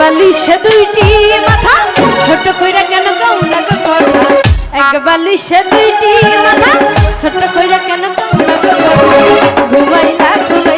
বালিশে দুইটি মাথা, ছোট কইরা কেন কাউলা কথা এক বালিশে দুইটি মাথা, ছোট কইরা কেন কাউলা কথা ঘুমাইলা।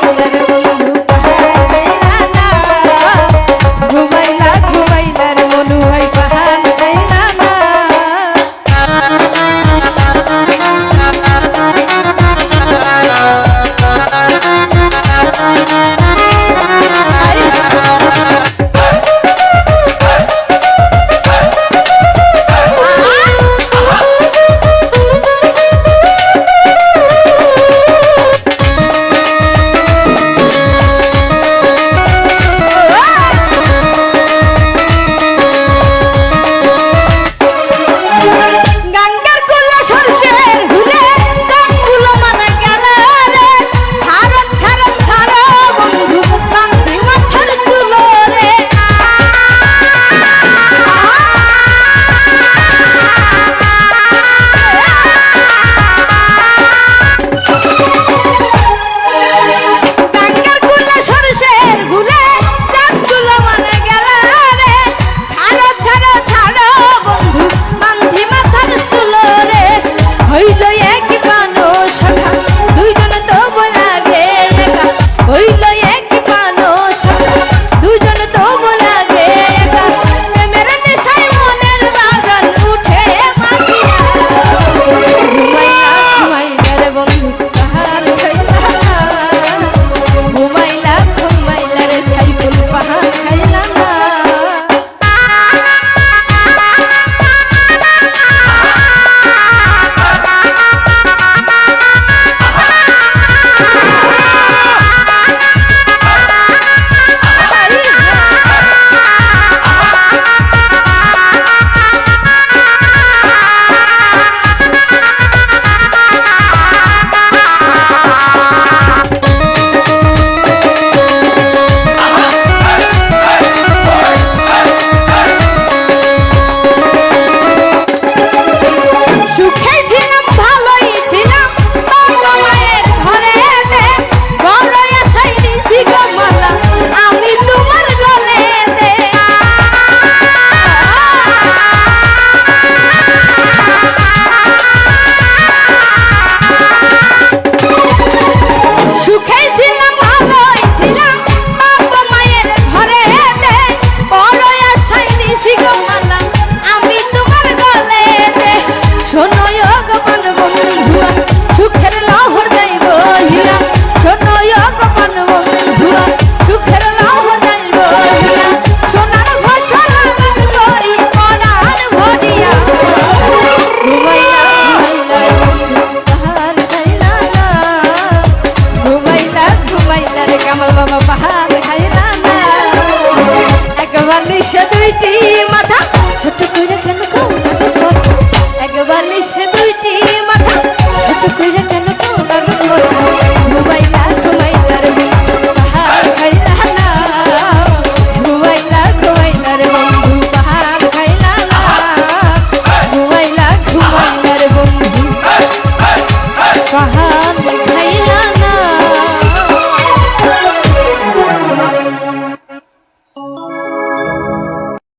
भैया